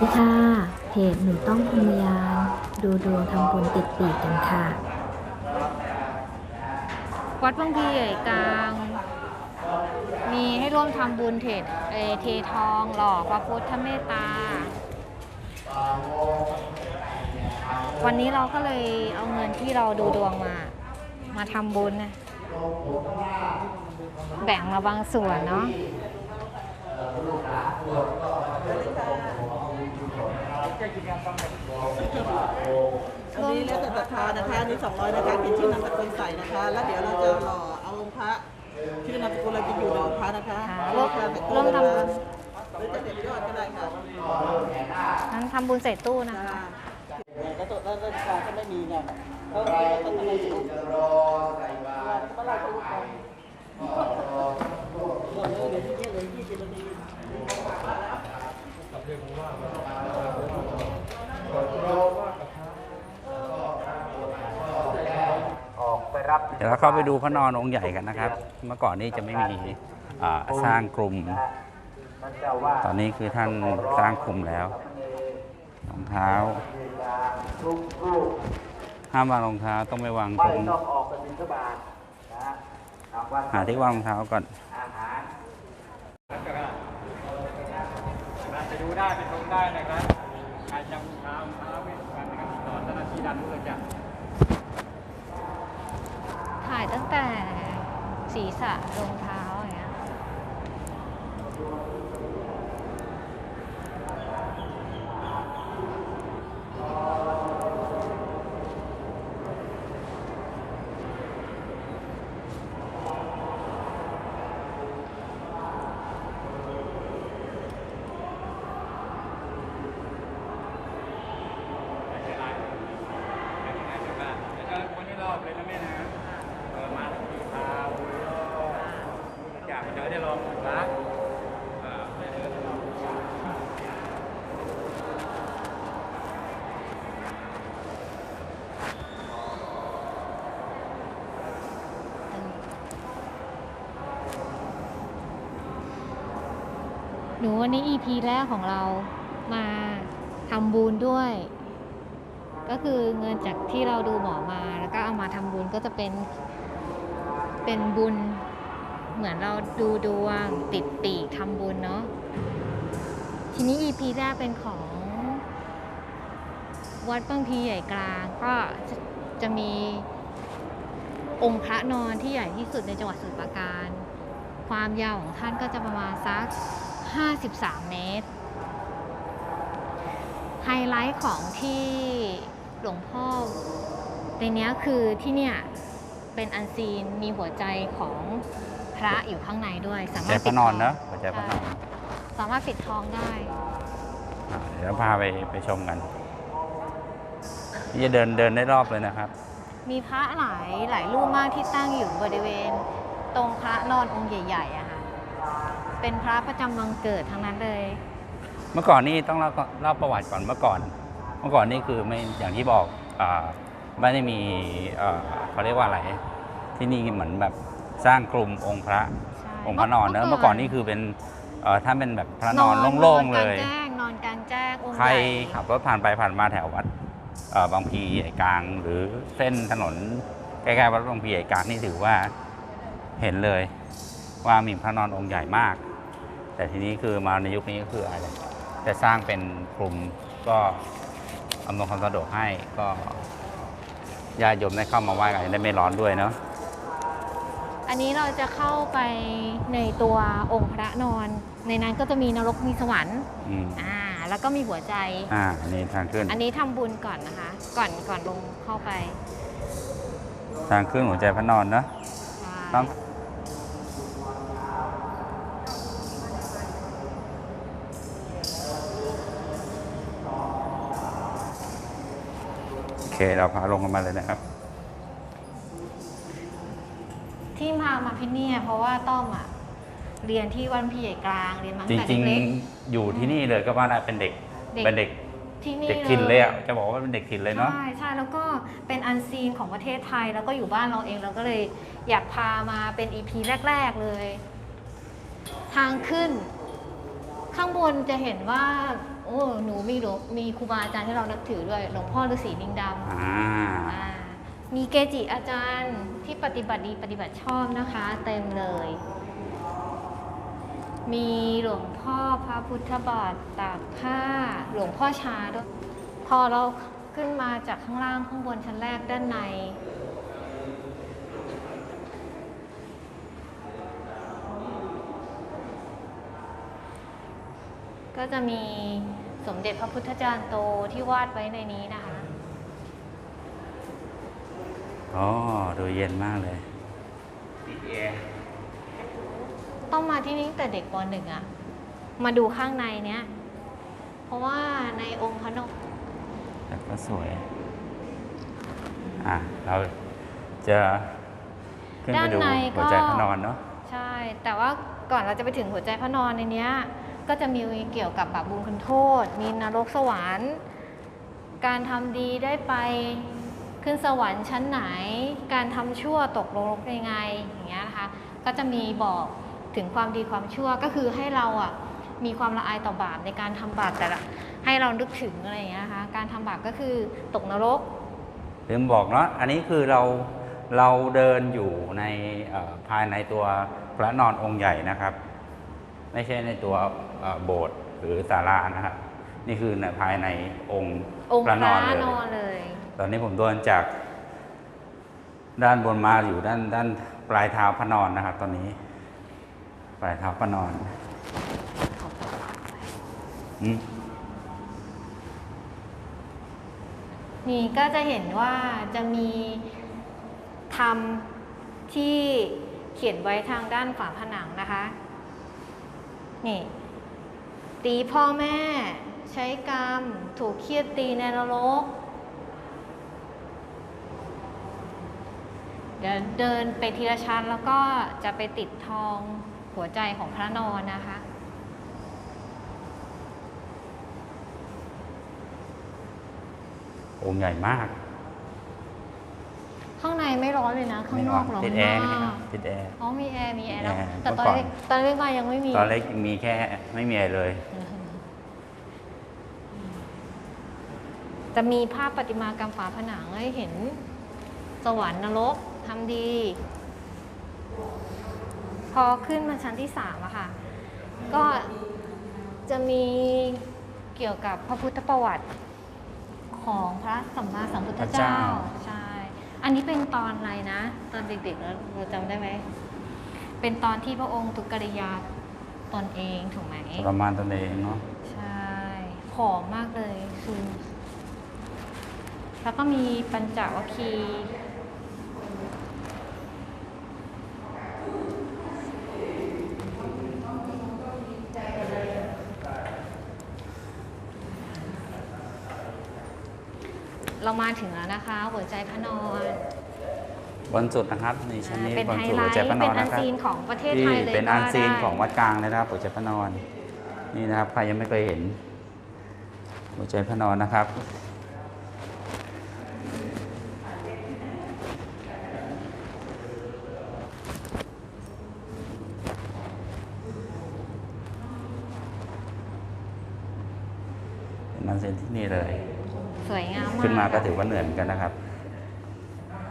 ดีค่ะเพจหนูต้องพยายามดูดวงทำบุญติดปีกกันค่ะ วัดบางพีใหญ่กลาง มีให้ร่วมทำบุญเทศเออเททองหล่อพระพุทธเมตตา วันนี้เราก็เลยเอาเงินที่เราดูดวงมา มาทำบุญนะแบ่งมาบางส่วนเนาะ อันนี้แล้วแต่ศรัทธานะคะอันนี้200นะคะเป็นชื่อนามสกุลใส่นะคะ แล้วเดี๋ยวเราจะหล่อเอาองค์พระชื่อนามสกุลเราจะอยู่ในองค์พระนะคะค่ะร่วมค่ะแต่ร่วมทำบุญ หรือจะเด็ดยอดก็ได้ค่ะนั้นทำบุญใส่ตู้นะคะค่ะแล้วตัวแล้วราชการก็ไม่มีไงเขาคิดว่าต้องทำอะไรถูกเมื่อไรจะรู้กันหมดเลยเหลือที่นี่เหลือยี่สิบนาที เดี๋ยวเราเข้าไปดูพระนอนองค์ใหญ่กันนะครับ เมื่อก่อนนี้จะไม่มีสร้างกลุ่ม ตอนนี้คือท่านสร้างกลุ่มแล้วรองเท้าห้ามวางรองเท้าต้องไม่วางตรงหาที่วางรองเท้าก่อนไปดูได้ไปชมได้นะครับ ใครจะบูชาพระเวสกันนะครับติดต่อเจ้าหน้าที่ด้านมือจะถ่ายตั้งแต่ศีรษะรองเท้าอย่างเงี้ย ไม่เป็นไรไม่เป็นไรไม่เป็นไรแล้วก็วันนี้รอบเลยนะแม่นะเออมาทั้งทีพาบุญรอบอยากเจอได้ลองรักเออไม่เจอได้ลองบูชา หนูวันนี้ EP แรกของเรามาทำบุญด้วย ก็คือเงินจากที่เราดูหมอมาแล้วก็เอามาทำบุญก็จะเป็นเป็นบุญ เหมือนเราดูดวงติดปีกทำบุญเนาะทีนี้ EP แรกเป็นของ วัดบางพีใหญ่กลาง ก็จะจะมีองค์พระนอนที่ใหญ่ที่สุดในจังหวัดสมุรปราการ ความยาวของท่านก็จะประมาณสัก 53 เมตร ไฮไลท์ของที่หลวงพ่อในนี้คือที่เนี่ยเป็นอันซีนมีหัวใจของ พระอยู่ข้างในด้วย สาใจมารถพปิระดนทออนงเนอะหัวใจพระนอนใช่สามารถปิดทองได้ อ่าเดี๋ยวพาไปไปชมกันนี่จะเดินเดินได้รอบเลยนะครับ มีพระหลายหลายรูปมากที่ตั้งอยู่บริเวณ ตรงพระนอนองค์ใหญ่ๆอะค่ะ เป็นพระประจำวังเกิดทั้งนั้นเลย เมื่อก่อนนี่ต้องเล่าเล่าประวัติก่อนเมื่อก่อน เมื่อก่อนนี่คือไม่อย่างที่บอกอาไม่ได้มีเอ่อเขาเรียกว่าอะไรที่นี่เหมือนแบบ สร้างกลุ่มองค์พระใช่องค์พระนอนเนอะเมื่อก่อนนี่คือเป็นเอ่อท่านเป็นแบบพระนอนโล่งๆเลย นอนกลางแจ้งนอนกลางแจ้งองค์ใครใหญ่ ขับรถผ่านไปผ่านมาแถววัดเอ่อบางพลีใหญ่กลาง หรือเส้นถนนใกล้ๆวัดบางพลีใหญ่กลางนี่ถือว่าเห็นเลย ว่ามีพระนอนองค์ใหญ่มาก แต่ทีนี้คือมาในยุคนี้ก็คืออะไรจะสร้างเป็นกลุ่มก็อำนวยความสะดวกให้ก็ญาติโยมได้เข้ามาไหว้กันจะได้ไม่ร้อนด้วยเนาะ อันนี้เราจะเข้าไปในตัวองค์พระนอน ในนั้นก็จะมีนรกมีสวรรค์อืมอ่าแล้วก็มีหัวใจ อ่าอันนี้ทางขึ้น อันนี้ทำบุญก่อนนะคะ ก่อนก่อนลงเข้าไปทางขึ้นหัวใจพระนอนเนาะใช่ต้องโอเคเราพาลงกันมาเลยนะครับ ที่พา มาที่เนี่ยเพราะว่าต้อมอะเรียนที่วันพี่ใหญ่กลางเรียนมาจตั้งแต่ริง เล็ก ๆ อยู่ที่นี่เลยก็ว่าได้เป็นเด็กเด็ก เป็นเด็กๆที่นี่เด็กถิ่นเลยอะจะบอกว่าเป็นเด็กถิ่นเลยเนาะ ใช่ใช่แล้วก็เป็นอันซีนของประเทศไทยแล้วก็อยู่บ้านเราเองเราก็เลยอยากพามาเป็นอีพีแรก ๆเลย ทางขึ้น ข้างบนจะเห็นว่า โอ้หนูมีหลวงมีครูบาอาจารย์ที่เรานับถือด้วย หลวงพ่อฤาษีลิงดำอ่า อ่า มีเกจิอาจารย์ที่ปฏิบัติดีปฏิบัติชอบนะคะ เต็มเลย มีหลวงพ่อพระพุทธบาทตากผ้า หลวงพ่อชาด้วย พอเราขึ้นมาจากข้างล่างข้างบนชั้นแรกด้านใน ก็จะมีสมเด็จพระพุทธจารย์โตที่วาดไว้ในนี้นะคะ อ๋อ ดูเย็นมากเลยติดแอร์ต้องมาที่นี่ตั้งแต่เด็กปหนึ่งอะมาดูข้างในเนี้ย เพราะว่าในองค์พระนมแต่ก็สวย อะ เราจะขึ้นไปดูด้านในก็หัวใจพระนอนเนาะใช่ แต่ว่าก่อนเราจะไปถึงหัวใจพระนอนในเนี้ย ก็จะมีเกี่ยวกับบาปบุญคุณโทษ มีนรกสวรรค์ การทำดีได้ไป ขึ้นสวรรค์ชั้นไหน การทำชั่วตกนรกยังไงอย่างเงี้ยนะคะ ก็จะมีบอกถึงความดีความชั่วก็คือให้เราอะมีความละอายต่อบาปในการทำบาปแต่ละให้เรานึกถึงอะไรอย่างเงี้ยนะคะการทำบาปก็คือตกนรกลืมบอกเนาะอันนี้คือเราเราเดินอยู่ในเอ่อภายในตัวพระนอนองค์ใหญ่นะครับ ไม่ใช่ในตัวเอ่อโบสถ์หรือศาลานะครับนี่คือในภายในองค์องค์พพระระนอนเลยนอนเลย ตอนนี้ผมเดินจาก ด้านบนมาอยู่ด้านด้านปลายเท้าพระนอนนะครับ ตอนนี้ ปลายเท้าพระนอนอืมนี่ก็จะเห็นว่าจะมีธรรมที่เขียนไว้ทางด้านฝาผนังนะคะ นี่ ตีพ่อแม่ ใช้กรรม ถูกเคียดตีในนรก เดี๋ยวเดินไปทีละชั้นแล้วก็จะไปติดทองหัวใจของพระนอนนะคะองค์ใหญ่มาก ข้างในไม่ร้อนเลยนะ ข้างไม่นร้อกร้อนติดแอร์มานี่นะกติดแอร์ อ๋อมีแอร์มีแอร์แล้วแอร์แต่ตอนเมื่อก่อนเล็กตอนเล็กมายังไม่มี ตอนเล็กมีแค่ไม่มีอะไรเลย จะมีภาพประติมากรรมฝาผนังให้เห็นสวรรค์นรก ทำดี พอขึ้นมาชั้นที่สามอะค่ะ ก็จะมีเกี่ยวกับพระพุทธประวัติของพระสัมมาสัมพุทธพระเจ้าเจ้า ใช่ อันนี้เป็นตอนอะไรนะ ตอนเด็กๆแล้วเราจำได้ไหม เป็นตอนที่พระองค์ทุกริยาตนเองถูกไหมประมาณตนเองเนาะ ใช่ผอมมากเลยคือ แล้วก็มีปัญจวัคคีย์ เรามาถึงแล้วนะคะ หัวใจพระนอนบนสุดนะครับในชั้นนี้เป็นบนไฮสุดไลหัวท์ใจพระนเป็อนนอันนะครับซีนของประเทศที่ไทยเลยเป็นก็อันซีนได้ของวัดกลางเลยนะครับหัวใจพระนอน นี่นะครับใครยังไม่เคยเห็น หัวใจพระนอนนะครับ เป็นอันซีนที่นี่เลย สวยงามมากขึ้นมาก็ถือว่าเหนื่อยเหมือนกันนะครับ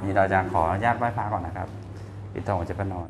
นี่เราจะขออนุญาตไหว้พระก่อนนะครับปิดทองหัวใจพระนอน